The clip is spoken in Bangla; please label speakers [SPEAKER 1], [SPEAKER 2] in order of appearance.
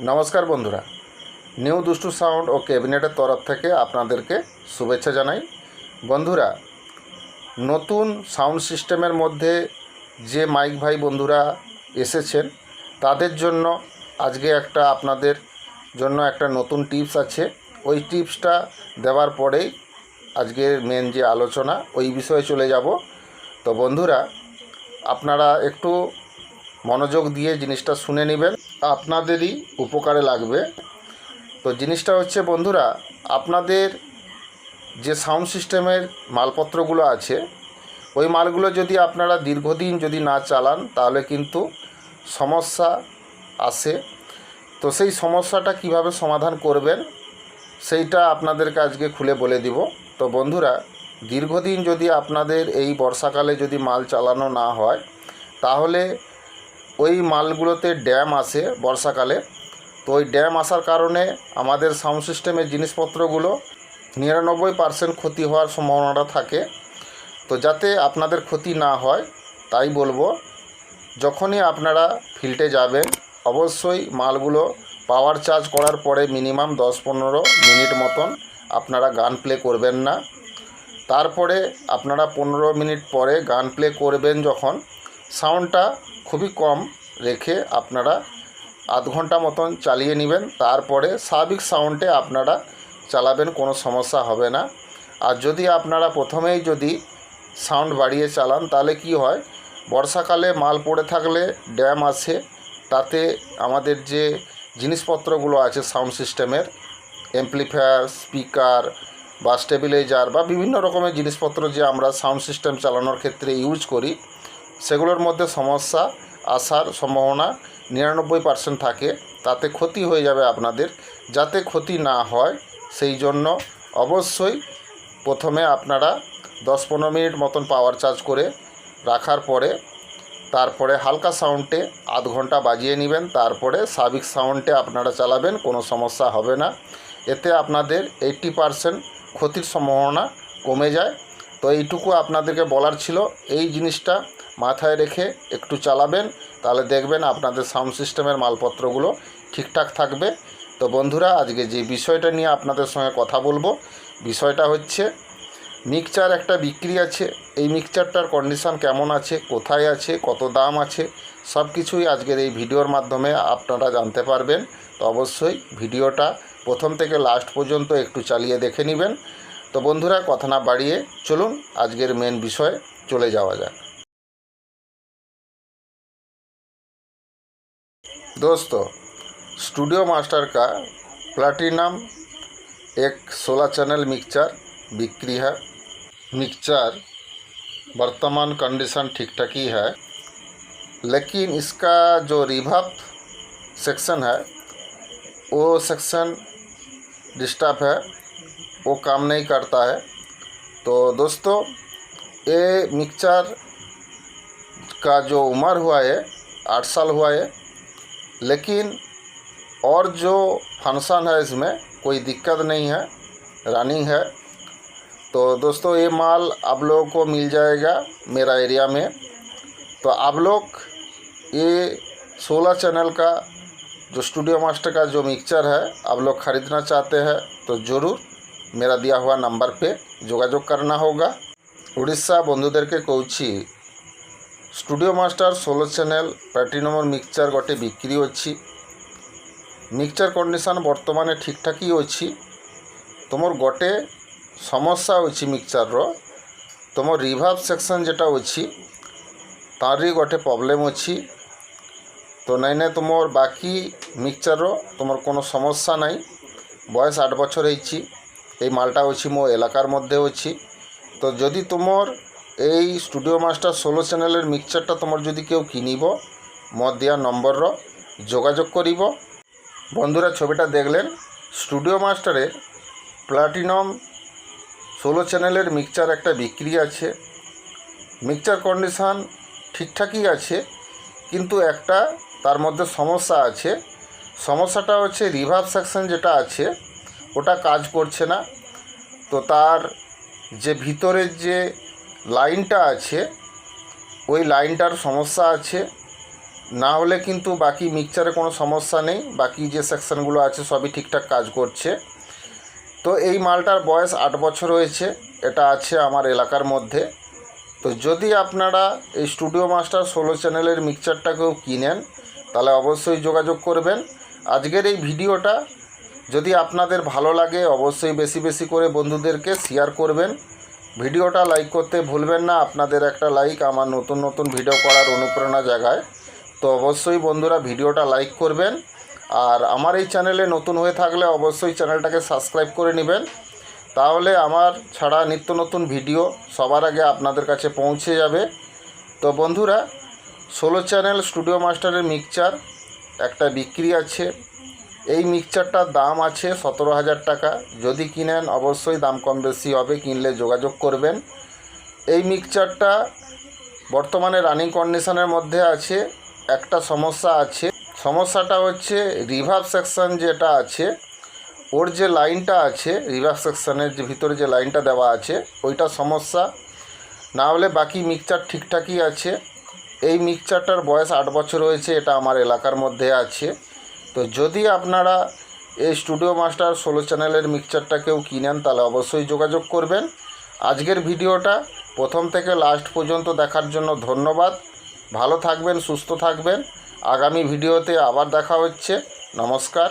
[SPEAKER 1] নমস্কার বন্ধুরা। নিউ দুষ্টু সাউন্ড ও ক্যাবিনেটের তরফ থেকে আপনাদেরকে শুভেচ্ছা জানাই। বন্ধুরা, নতুন সাউন্ড সিস্টেমের মধ্যে যে মাইক ভাই বন্ধুরা এসেছেন, তাদের জন্য আজকে একটা আপনাদের জন্য একটা নতুন টিপস আছে। ওই টিপসটা দেওয়ার পরেই আজকের মেন যে আলোচনা, ওই বিষয়ে চলে যাব। তো বন্ধুরা, আপনারা একটু মনোযোগ দিয়ে জিনিসটা শুনে নেবেন। আপনাদেরই উপকারে লাগবে। তো জিনিসটা হচ্ছে বন্ধুরা, আপনাদের যে সাউন্ড সিস্টেমের মালপত্রগুলো আছে, ওই মালগুলো যদি আপনারা দীর্ঘদিন যদি না চালান, তাহলে কিন্তু সমস্যা আসে। তো সেই সমস্যাটা কীভাবে সমাধান করবেন, সেইটা আপনাদেরকে আজকে খুলে বলে দিব। তো বন্ধুরা, দীর্ঘদিন যদি আপনাদের এই বর্ষাকালে যদি মাল চালানো না হয়, তাহলে ওই মালগুলোতে ড্যাম আসে বর্ষাকালে। তো ওই ড্যাম আসার কারণে আমাদের সাউন্ড সিস্টেমের জিনিসপত্রগুলো নিরানব্বই পার্সেন্ট ক্ষতি হওয়ার সম্ভাবনাটা থাকে। তো যাতে আপনাদের ক্ষতি না হয়, তাই বলব, যখনই আপনারা ফিল্ডে যাবেন, অবশ্যই মালগুলো পাওয়ার চার্জ করার পরে মিনিমাম দশ পনেরো মিনিট মতন আপনারা গান প্লে করবেন না। তারপরে আপনারা পনেরো মিনিট পরে গান প্লে করবেন যখন, সাউন্ডটা খুবই কম রেখে আপনারা আধ ঘণ্টা মতন চালিয়ে নেবেন। তারপরে স্বাভাবিক সাউন্ডে আপনারা চালাবেন, কোনো সমস্যা হবে না। আর যদি আপনারা প্রথমেই যদি সাউন্ড বাড়িয়ে চালান, তাহলে কি হয়, বর্ষাকালে মাল পড়ে থাকলে ড্যাম আছে, তাতে আমাদের যে জিনিসপত্রগুলো আছে সাউন্ড সিস্টেমের অ্যাম্প্লিফায়ার স্পিকার বা স্টেবিলাইজার বা বিভিন্ন রকমের জিনিসপত্র যে আমরা সাউন্ড সিস্টেম চালানোর ক্ষেত্রে ইউজ করি সেগুলোর মধ্যে সমস্যা, আসার সম্ভাবনা নিরানব্বই পার্সেন্ট থাকে। তাতে ক্ষতি হয়ে যাবে আপনাদের। যাতে ক্ষতি না হয়, সেই জন্য অবশ্যই প্রথমে আপনারা দশ পনেরো মিনিট মতন পাওয়ার চার্জ করে রাখার পরে, তারপরে হালকা সাউন্ডে আধ ঘণ্টা বাজিয়ে নেবেন। তারপরে সাবিক সাউন্ডে আপনারা চালাবেন, কোনো সমস্যা হবে না। এতে আপনাদের এইট্টি পারসেন্ট ক্ষতির সম্ভাবনা কমে যায়। তো এইটুকু আপনাদেরকে বলার ছিল। এই জিনিসটা মাথায় রেখে একটু চালাবেন, তাহলে দেখবেন আপনাদের সাউন্ড সিস্টেমের মালপত্রগুলো ঠিকঠাক থাকবে। তো বন্ধুরা, আজকে যে বিষয়টা নিয়ে আপনাদের সঙ্গে কথা বলব, বিষয়টা হচ্ছে মিক্সচার একটা বিক্রি আছে। এই মিক্সচারটার কন্ডিশান কেমন আছে, কোথায় আছে, কত দাম আছে সব কিছুই আজকের এই ভিডিওর মাধ্যমে আপনারা জানতে পারবেন। তো অবশ্যই ভিডিওটা প্রথম থেকে লাস্ট পর্যন্ত একটু চালিয়ে দেখে নেবেন। তো বন্ধুরা, কথা না বাড়িয়ে চলুন, আজকের মেন বিষয়ে চলে যাওয়া যাক। दोस्तों स्टूडियो मास्टर का प्लाटिनम एक 16 चैनल मिक्सचर बिक्री है। मिक्सचर वर्तमान कंडीशन ठीक ठाक ही है, लेकिन इसका जो रिवर्ब सेक्शन है, वो सेक्शन डिस्टर्ब है, वो काम नहीं करता है। तो दोस्तों, ये मिक्सचर का जो उम्र हुआ है, आठ साल हुआ है लेकिन और जो फंक्शन है इसमें कोई दिक्कत नहीं है रनिंग है तो दोस्तों ये माल आप लोगों को मिल जाएगा मेरा एरिया में तो आप लोग ये 16 चैनल का जो स्टूडियो मास्टर का जो मिक्सचर है आप लोग ख़रीदना चाहते हैं तो ज़रूर मेरा दिया हुआ नंबर पे যোগাযোগ करना होगा উড়িষ্যা বন্ধুদেরকে কৌছি স্টুডিও মাস্টার ষোলো চ্যানেল, প্লাটিনমর মিক্সচার গটে বিক্রি অছি মিক্সচার কন্ডিশন বর্তমানে ঠিকঠাকই অছি তোমার গটে সমস্যা অছি মিক্সচারর তোমার রিভার্ব সেকশন যেটা অছি তারই গটে প্রবলেম অছি তো নাইনে তোমার বাকি মিক্সচারর তোমার কোনো সমস্যা নাই। বয়স আট বছর হয়েছি এই মালটা অছি মো এলাকার মধ্যে অছি তো যদি তোমার এই স্টুডিও মাস্টার ষোলো চ্যানেলের মিক্সচারটা তোমার যদি কেউ কিনিব মত দেওয়া নম্বরর যোগাযোগ করিব। বন্ধুরা, ছবিটা দেখলেন। স্টুডিও মাস্টারের প্লাটিনম ষোলো চ্যানেলের মিক্সচার একটা বিক্রি আছে। মিক্সচার কন্ডিশান ঠিকঠাকই আছে, কিন্তু একটা তার মধ্যে সমস্যা আছে। সমস্যাটা হচ্ছে রিভার্ব সেকশন যেটা আছে, ওটা কাজ করছে না। তো তার যে ভিতরের যে লাইনটা আছে, ওই লাইনটার সমস্যা আছে। না হলে কিন্তু বাকি মিক্সচারে কোনো সমস্যা নেই, বাকি যে সেকশনগুলো আছে সবই ঠিকঠাক কাজ করছে। তো এই মালটার বয়স আট বছর হয়েছে, এটা আছে আমার এলাকার মধ্যে। তো যদি আপনারা এই স্টুডিও মাস্টার ষোলো চ্যানেলের মিক্সচারটাকেও কিনেন, তাহলে অবশ্যই যোগাযোগ করবেন। আজকের এই ভিডিওটা যদি আপনাদের ভালো লাগে, অবশ্যই বেশি বেশি করে বন্ধুদেরকে শেয়ার করবেন। ভিডিওটা লাইক করতে ভুলবেন না। আপনাদের একটা লাইক আমার নতুন নতুন ভিডিও করার অনুপ্রেরণা জাগায়। তো অবশ্যই বন্ধুরা ভিডিওটা লাইক করবেন। আর আমার এই চ্যানেলে নতুন হয়ে থাকলে অবশ্যই চ্যানেলটাকে সাবস্ক্রাইব করে নেবেন। তাহলে আমার ছাড়া নিত্য নতুন ভিডিও সবার আগে আপনাদের কাছে পৌঁছে যাবে। তো বন্ধুরা ষোলো চ্যানেল স্টুডিও মাস্টারের মিক্সচার একটা বিক্রি আছে। এই মিক্সচারটার দাম আছে সতেরো হাজার টাকা। যদি কিনেন, অবশ্যই দাম কম বেশি হবে, কিনলে যোগাযোগ করবেন। এই মিক্সচারটা বর্তমানে রানিং কন্ডিশনের মধ্যে আছে, একটা সমস্যা আছে। সমস্যাটা হচ্ছে রিভার্ভ সেকশন যেটা আছে, ওর যে লাইনটা আছে রিভার্ভ সেকশনের যে ভিতরে যে লাইনটা দেওয়া আছে, ওইটা সমস্যা। না হলে বাকি মিক্সচার ঠিকঠাকই আছে। এই মিক্সচারটার বয়স আট বছর হয়েছে, এটা আমার এলাকার মধ্যে আছে। তো যদি আপনারা এই স্টুডিও মাস্টার ষোলো চ্যানেলের মিক্সচারটা কেউ কিনেন, তাহলে অবশ্যই যোগাযোগ করবেন। আজকের ভিডিওটা প্রথম থেকে লাস্ট পর্যন্ত দেখার জন্য ধন্যবাদ। ভালো থাকবেন, সুস্থ থাকবেন। আগামী ভিডিওতে আবার দেখা হচ্ছে। নমস্কার।